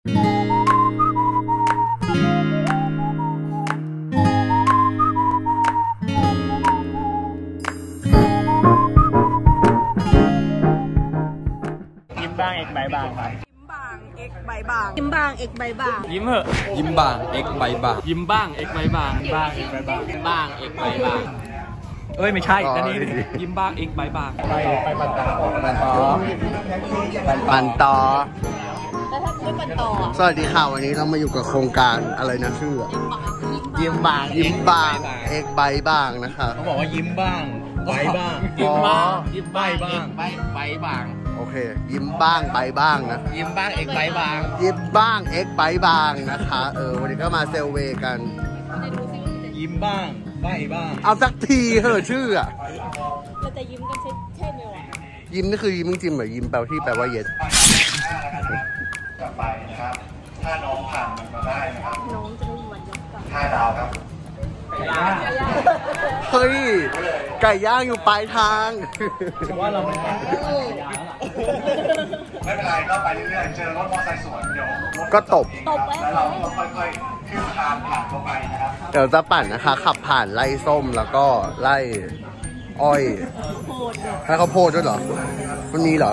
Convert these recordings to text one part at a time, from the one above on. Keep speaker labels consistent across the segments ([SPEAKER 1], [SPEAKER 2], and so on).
[SPEAKER 1] ยิ้มบ้างเอกใบบางครับ
[SPEAKER 2] บางเอกใบบางยิ้มบางเอกใบบาง
[SPEAKER 1] ยิ้มเหอะ
[SPEAKER 3] ยิ้มบางเอ็กใบบาง
[SPEAKER 1] ยิ้มบ้างเอกใบบาง บ้างเอกใบบาง บ้างเอกใบบาง เอ้ยไม่ใช่อันนี้ยิ้มบ้างเอกใบบาง ไปไปปันตา
[SPEAKER 3] ปันต่อปันต่อ
[SPEAKER 2] แล้วถ้าไม่เป็นต่อ
[SPEAKER 3] สวัสดีค่ะวันนี้เรามาอยู่กับโครงการอะไรนะชื่ออะยิ้มบางยิ้มบางเอ็กใบบางนะคะ
[SPEAKER 1] เขาบอกว่ายิ้มบ้างใบบ้าง
[SPEAKER 3] ยิ้มบ้าง
[SPEAKER 1] ยิ้มใบบ้างใบใบบาง
[SPEAKER 3] โอเค ยิ้มบ้างใบบ้างนะ
[SPEAKER 1] ยิ้มบ้างเอกใบบาง
[SPEAKER 3] ยิ้มบ้างเอ็กใบบางนะคะเออวันนี้ก็มาเซลเวย์กัน
[SPEAKER 1] ยิ้มบ้างใบบ้าง
[SPEAKER 3] เอาสักทีเหอะชื่ออะ
[SPEAKER 2] เราจะยิ้มกันใช่ใช่ไหมวะ
[SPEAKER 3] ยิ้มนี่คือยิ้มจริงๆเหรอยิ้มแปลที่แปลว่าเย็ด
[SPEAKER 4] กลับไปนะครับ ถ้าน้องผ่านมันมาได้นะครับ
[SPEAKER 2] น้องจะไม่มีวันยกกลับ
[SPEAKER 4] ห้าดาวครับ
[SPEAKER 3] เฮ้ย ไก่ย่างอยู่ปลายทาง
[SPEAKER 1] ว่าเราไม่
[SPEAKER 4] ไม่เป็นไรก็ไปเรื่อยๆ เจอรถมอเตอร์ไซค์สวนเดี๋ยวรถ
[SPEAKER 3] ก็ตบ
[SPEAKER 2] ตบไว้
[SPEAKER 4] แล้วเราก็ค่อยๆขึ้นคานผ่านเข้าไปนะครับ
[SPEAKER 3] เดี๋ยวจะปั่นนะคะ ขับผ่านไล่ส้มแล้วก็ไล่อ้อย
[SPEAKER 2] โหดเนี่ย
[SPEAKER 3] ให้ข้าวโพดด้วยเหรอ มันมีเหรอ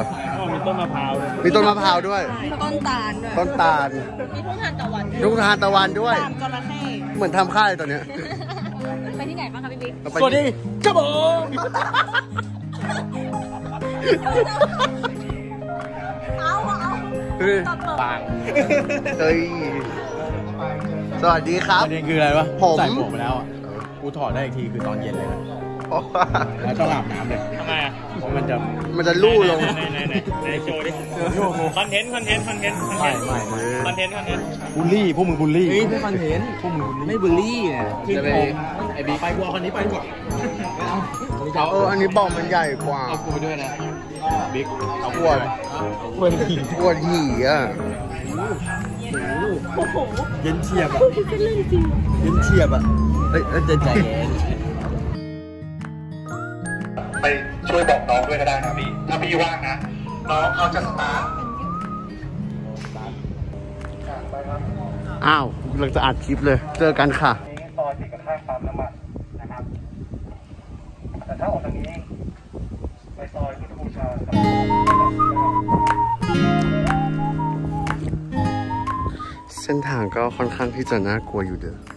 [SPEAKER 1] มีต้นมะพร้าวด้วย
[SPEAKER 3] มีต้นมะพร้าวด้วย
[SPEAKER 2] ต้นตาลด้วย
[SPEAKER 3] ต้นตาล
[SPEAKER 2] มีทุ่งทานตะวัน
[SPEAKER 3] ลูกทานตะวันด้วย
[SPEAKER 2] ตามจระเข้
[SPEAKER 3] เหมือนทำค่ายตัวเนี้ย
[SPEAKER 2] ไปที่ไหนบ้างคะพี่บิ๊ก
[SPEAKER 3] เราไป
[SPEAKER 1] สวัสดีครับผม
[SPEAKER 2] เอาเอา
[SPEAKER 3] เฮ้ย
[SPEAKER 2] ตัดต่อ
[SPEAKER 1] บาง
[SPEAKER 3] เฮ้ยสวัสดีครับ
[SPEAKER 1] ประเด็นคืออะไรวะ
[SPEAKER 3] ผม
[SPEAKER 1] ใส่หมวกไปแล้วอะกูถอดได้อีกทีคือตอนเย็นเลยนะ แล้วต้องอาบน้ำเลยทำไมอะเพราะมันจะ
[SPEAKER 3] มันจะลู่ลง
[SPEAKER 1] ไหนไหนไหนไหนโชว์ดิคอนเทนต์คอนเทนต์คอนเทนต์ไม่ไม่ไม่คอนเทนต์คอนเทนต์บูลลี่พวกมึงบูลลี่ไม่คอนเทนต์พวกมึงไม่บูลลี่เนี่ยจะไปไอ้บีไปกูเอาคนนี้ไปดีกว่าไม่เอา
[SPEAKER 3] เอออันนี้บอกมันใหญ่กว่า
[SPEAKER 1] เอากูไปด้วยนะบิ๊กเอา
[SPEAKER 3] ปวด
[SPEAKER 1] ปวดหี
[SPEAKER 3] ปวดหี่อะ
[SPEAKER 1] เย็นเฉียบอะเย็นเฉียบอะเอ้ยเย็นใจเย็น
[SPEAKER 4] ไป ช่วยบอกน้องด้วยก็ได้นะพี่ ถ้าพี่ว่างนะ น้องเขาจะสตาร์ทไปครับ
[SPEAKER 3] อ้าวกำลังจะอัดคลิปเลย เจอกันค่ะ
[SPEAKER 4] นี้ซอยติดกับข้างปั๊มน้ำมันนะครับ แต่ถ้าออกทางนี้ไปซอยพุทธบูชาครับ
[SPEAKER 3] เส้นทางก็ค่อนข้างที่จะน่ากลัวอยู่เด้อ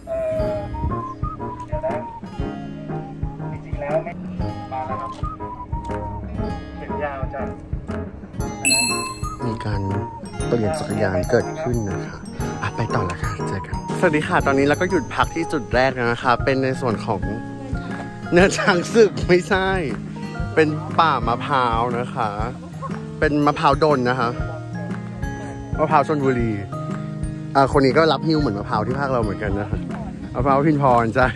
[SPEAKER 4] เอ่อ มี
[SPEAKER 3] การเปลี่ยนจักรยานเกิดขึ้นนะคะอะไปต่อละค่ะเจอกัน สวัสดีค่ะ ตอนนี้เราก็หยุดพักที่จุดแรกแล้วนะคะ เป็นในส่วนของเนื้อช้างศึกไม่ใช่ เป็นป่ามะพร้าวนะคะ เป็นมะพร้าวดนนะคะ มะพร้าวชนบุรี อ่าคนนี้ก็รับฮิ้วเหมือนมะพร้าวที่ภาคเราเหมือนกันนะคะมะพร้าวพินพรใช่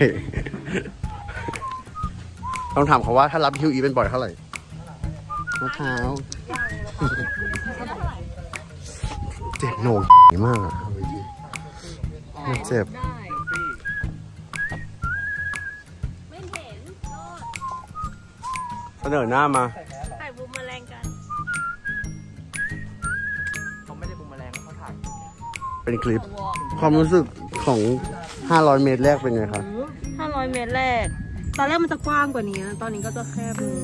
[SPEAKER 3] ต้องถามเขาว่าถ้ารับฮิ้วอีเป็นบ่อยเท่าไหร่ะพร้าวเจ็บโหนกมากอะมันเจ็บ
[SPEAKER 2] ได้ไม่เห็นโทษ
[SPEAKER 3] เสนอหน้ามา
[SPEAKER 2] ถ่ายบูมแมลงกัน
[SPEAKER 1] เขาไม่ได้บุมแมลงเขาถ่าย
[SPEAKER 3] เป็นคลิป ความรู้สึกของ 500 เมตรแรกเป็นไงครับ
[SPEAKER 2] 500 เมตรแรก ตอนแรกมันจะกว้างกว่านี้นะตอนนี้ก็จะแคบลง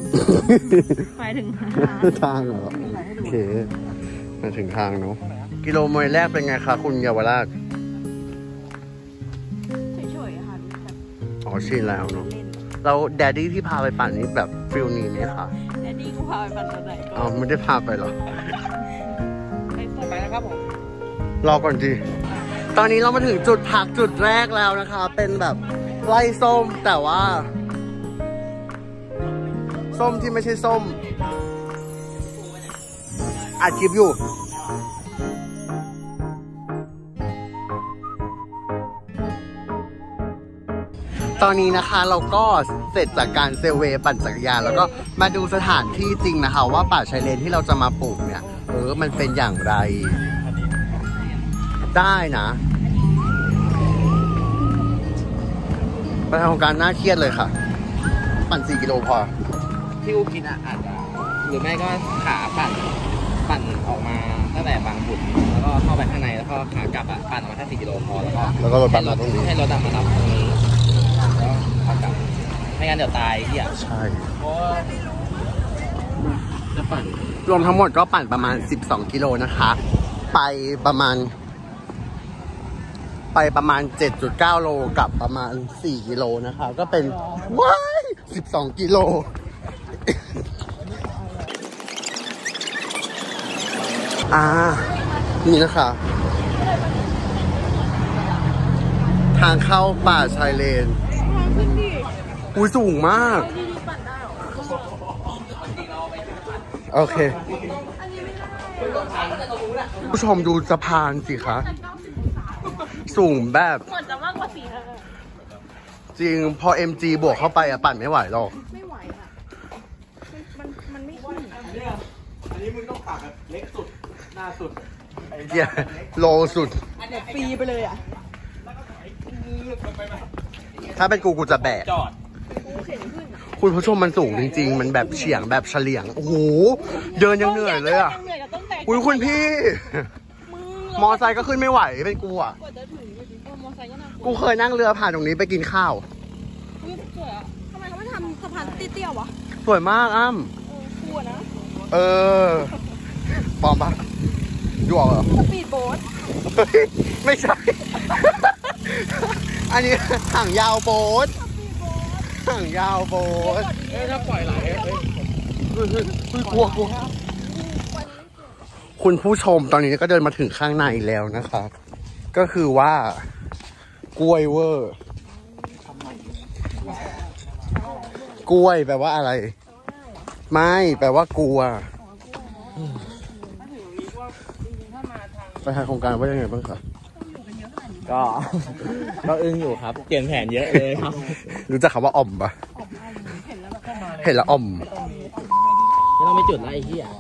[SPEAKER 2] หมายถึงหา
[SPEAKER 3] ทางเหรอ โอเค มาถึงทางเนาะ กิโลเมตรแรกเป็นไงคะคุณเยาวราช
[SPEAKER 2] เฉยๆค่ะแบบ
[SPEAKER 3] อ๋อชินแล้วเนาะ
[SPEAKER 2] เล่น
[SPEAKER 3] แล้วแดดดี้ที่พาไปปั่นนี้แบบฟิลนี้ไหมคะ
[SPEAKER 2] แดดดี้กูพาไปปั่นตอนไหนก็
[SPEAKER 3] อ๋อไม่ได้พาไปเหรอ
[SPEAKER 2] ไปปั่น
[SPEAKER 1] ไปนะครับผม
[SPEAKER 3] รอก่อนดีตอนนี้เรามาถึงจุดพักจุดแรกแล้วนะคะ เป็นแบบไล่ส้มแต่ว่า ส้มที่ไม่ใช่ส้มอัดคลิปอยู่ตอนนี้นะคะเราก็เสร็จจากการเซลเวปั่นจักรยานแล้วก็มาดูสถานที่จริงนะคะ ว่าป่าชายเลนที่เราจะมาปลูกเนี่ย เออมันเป็นอย่างไร ได้นะไปทำโครงการน่าเครียดเลยค่ะ ปั่น 4 กิโลพอ
[SPEAKER 1] ที่กูกินอะอาจจะหรือไม่ก็ขาปั่นปั่นออกมาตั้งแต่บางบุตรแล้วแล้วก็เข้าไปข้างในแล้วก็ขากลับอะปั่นออกมาแค่สี่กิโลพอแล้วก็
[SPEAKER 3] แล้วก็รถบัสมาตรงนี้
[SPEAKER 1] ให้รถดำมารับตรงนี้แล้วขากลับไม่งั้นเดี๋ยวตายที่อะ
[SPEAKER 3] ใช่
[SPEAKER 1] เพราะว่าจะปั่น
[SPEAKER 3] รวมทั้งหมดก็ปั่นประมาณ 12 กิโลนะคะ ไปประมาณ ไปประมาณ 7.9 โลกับประมาณ 4 กิโลนะคะ ก็เป็นว้าย12 กิโล อ่า นี่นะคะ ทางเข้าป่าชายเลน อุ้ยสูงมาก โอเคผู้ชมดูสะพานสิคะ สูงแบบ
[SPEAKER 2] เหมือนจะมากกว่าสี่ห้า
[SPEAKER 3] จริง พอ MG บวกเข้าไปอะปั่นไม่ไหวหรอก
[SPEAKER 2] ไม่ไหวอะ มันมันไม่ขึ้น
[SPEAKER 1] อั นนี้มึงต้องปากแบบเล็กสุด หน้าสุด
[SPEAKER 3] เหี้ยโลสุด
[SPEAKER 2] ฟรีไปเลยอะ
[SPEAKER 3] ถ้าเป็นกูกูจะแบก
[SPEAKER 1] จอด
[SPEAKER 3] คุณผู้ชมมันสูงจริง ๆ มันแบบเฉียงแบบเฉลียง โอ้โห เดินยังเหนื่อยเลยอะ
[SPEAKER 2] เหนื่อยกับต้นแตก
[SPEAKER 3] อุ้ยคุณพี่
[SPEAKER 2] มือ
[SPEAKER 3] มอไซค์ก็ขึ้นไม่ไหวเป็นกูอะ
[SPEAKER 2] กว่าจะถึงเออมอไซค์ก็น่ากลัว
[SPEAKER 3] กูเคยนั่งเรือผ่านตรงนี้ไปกินข้าว
[SPEAKER 2] อุ้ยสวยอะทำไมเขาไม่ทำสะพานเตี้ยๆวะ
[SPEAKER 3] สวยมากอ้ำ
[SPEAKER 2] เออกลัวนะ
[SPEAKER 3] เออปลอมปะดูออกเหรอ
[SPEAKER 2] สปีดโบ๊ท
[SPEAKER 3] เฮ้ยไม่ใช่ อันนี้ห่างยาวโบ๊ทห่างยาวโบ๊ท
[SPEAKER 1] เอ้ยถ้าปล่อยไหลเอ้ย
[SPEAKER 3] เฮ้ยเฮ้ยเฮ้ยกลัวกลัวคุณผู้ชมตอนนี้ก็เดินมาถึงข้างในแล้วนะคะ ก็คือว่ากล้วยเวอร์ กล้วยแปลว่าอะไร ไม่แปลว่ากลัวประธานโครงการว่ายังไงบ้างคะ
[SPEAKER 1] ก็ ก็อึ้งอยู่ครับ เปลี่ยนแผนเยอะเลยครับ
[SPEAKER 3] รู้จักคำว่าอ่อมปะเห็นแล้วอ่อม
[SPEAKER 1] เราไม่จุดแล้วไอ้ที่อะ